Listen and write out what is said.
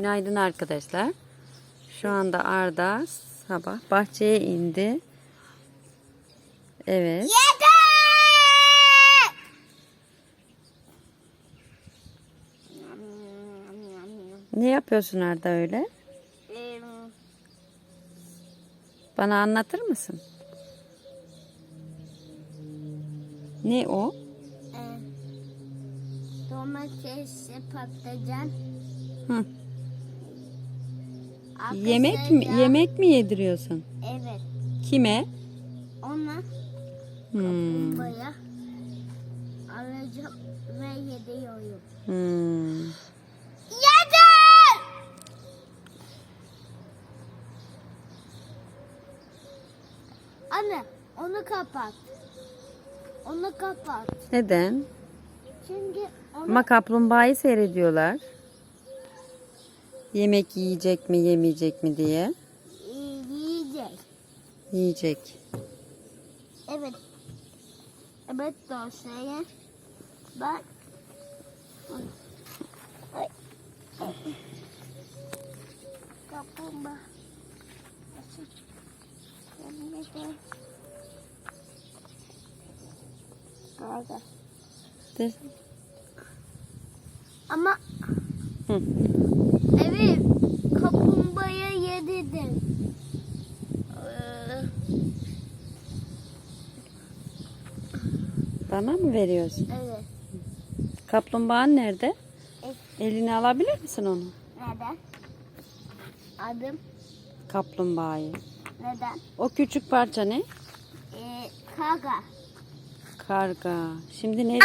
Günaydın arkadaşlar. Şu anda Arda sabah bahçeye indi. Evet. Yeter! Ne yapıyorsun Arda öyle? Bana anlatır mısın? Ne o? Domatesli patlıcan. Hı. Yemek mi yemek mi yediriyorsun? Evet. Kime? Ona Hmm. buraya alacağım ve yediyorum. Hmm. Yeter! Anne onu kapat. Onu kapat. Neden? Çünkü onu Ama kaplumbağayı seyrediyorlar. Yemek yiyecek mi yemeyecek mi diye. yiyecek. Yiyecek. Evet. Evet dosyaya. Bak. Ay. Ay. De- Ama Hı. evet kaplumbağaya yedirdim. Ee, Bana mı veriyorsun? evet. Kaplumbağan nerede? E, Eline alabilir misin onu? neden? Adım Kaplumbağayı. neden? O küçük parça ne? Ee, kaga. Karga. Şimdi ne?